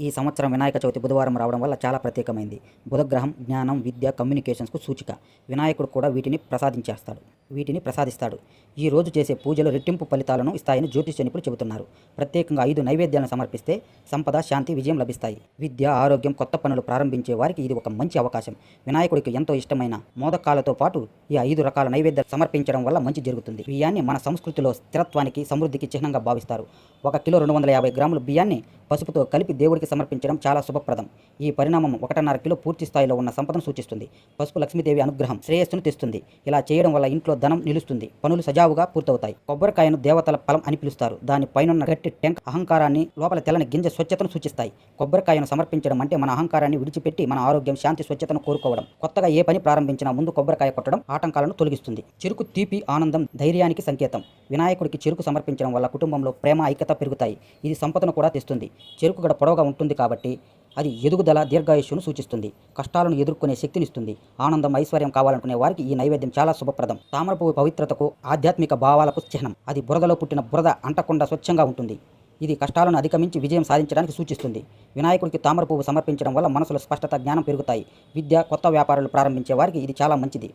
ఈ సంవత్సరం వినాయక చవితి బుధవారం రావడం వల్ల చాలా ప్రత్యేకమైంది. బుధగ్రహం జ్ఞానం విద్య కమ్యూనికేషన్స్కు సూచిక. వినాయకుడు కూడా వీటిని ప్రసాదించేస్తాడు. వీటిని ప్రసాదిస్తాడు. ఈ రోజు చేసే పూజలు రెట్టింపు ఫలితాలను ఇస్తాయని జ్యోతిష్య నిపుణులు చెబుతున్నారు. ప్రత్యేకంగా ఐదు నైవేద్యాలను సమర్పిస్తే సంపద శాంతి విజయం లభిస్తాయి. విద్య ఆరోగ్యం కొత్త పనులు ప్రారంభించే వారికి ఇది ఒక మంచి అవకాశం. వినాయకుడికి ఎంతో ఇష్టమైన మోదకాలతో పాటు ఈ ఐదు రకాల నైవేద్యాలు సమర్పించడం వల్ల మంచి జరుగుతుంది. బియ్యాన్ని మన సంస్కృతిలో స్థిరత్వానికి సమృద్ధికి చిహ్నంగా భావిస్తారు. ఒక కిలో రెండు వందల యాభై గ్రాముల బియ్యాన్ని పసుపుతో కలిపి దేవుడికి సమర్పించడం చాలా శుభప్రదం. ఈ పరిణామం ఒకటిన్నర కిలో పూర్తి స్థాయిలో ఉన్న సంపదను సూచిస్తుంది. పసుపు లక్ష్మీదేవి అనుగ్రహం శ్రేయస్సును తెస్తుంది. ఇలా చేయడం వల్ల ఇంట్లో ధనం నిలుస్తుంది. పనులు సజావుగా పూర్తవుతాయి. కొబ్బరికాయను దేవతల ఫలం అని పిలుస్తారు. దాని పైనున్న గట్టి టెంక్ అహంకారాన్ని లోపల తెల్లని గింజ స్వచ్ఛతను సూచిస్తాయి. కొబ్బరికాయను సమర్పించడం అంటే మన అహంకారాన్ని విడిచిపెట్టి మన ఆరోగ్యం శాంతి స్వచ్ఛతను కోరుకోవడం. కొత్తగా ఏ పని ప్రారంభించినా ముందు కొబ్బరికాయ కొట్టడం ఆటంకాలను తొలగిస్తుంది. చెరుకు తీపి ఆనందం ధైర్యానికి సంకేతం. వినాయకుడికి చెరుకు సమర్పించడం వల్ల కుటుంబంలో ప్రేమ ఐక్యత పెరుగుతాయి. ఇది సంపదను కూడా తెస్తుంది. చెరుకు గడ పొడవుగా ఉంటుంది కాబట్టి అది ఎదుగుదల దీర్ఘాయుష్యును సూచిస్తుంది. కష్టాలను ఎదుర్కొనే శక్తినిస్తుంది ఆనందం ఐశ్వర్యం కావాలనుకునే వారికి ఈ నైవేద్యం చాలా శుభప్రదం. తామరపువ్వు పవిత్రతకు ఆధ్యాత్మిక భావాలకు చిహ్నం. అది బురదలో పుట్టిన బురద అంటకుండా స్వచ్ఛంగా ఉంటుంది. ఇది కష్టాలను అధిగమించి విజయం సాధించడానికి సూచిస్తుంది. వినాయకుడికి తామర పువ్వు సమర్పించడం వల్ల మనసులో స్పష్టత జ్ఞానం పెరుగుతాయి. విద్య కొత్త వ్యాపారాలు ప్రారంభించే వారికి ఇది చాలా మంచిది.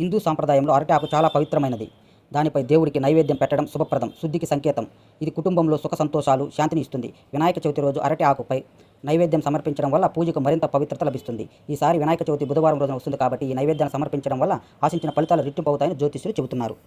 హిందూ సాంప్రదాయంలో అరటాకు చాలా పవిత్రమైనది. దానిపై దేవుడికి నైవేద్యం పెట్టడం శుభప్రదం. శుద్ధికి సంకేతం. ఇది కుటుంబంలో సుఖ సంతోషాలు శాంతిని ఇస్తుంది. వినాయక చవితి రోజు అరటి ఆకుపై నైవేద్యం సమర్పించడం వల్ల పూజకు మరింత పవిత్రత లభిస్తుంది. ఈసారి వినాయక చవితి బుధవారం రోజున వస్తుంది కాబట్టి ఈ నైవేద్యాన్ని సమర్పించడం వల్ల ఆశించిన ఫలితాలు రెట్టింపు అవుతాయని జ్యోతిష్యులు చెబుతున్నారు.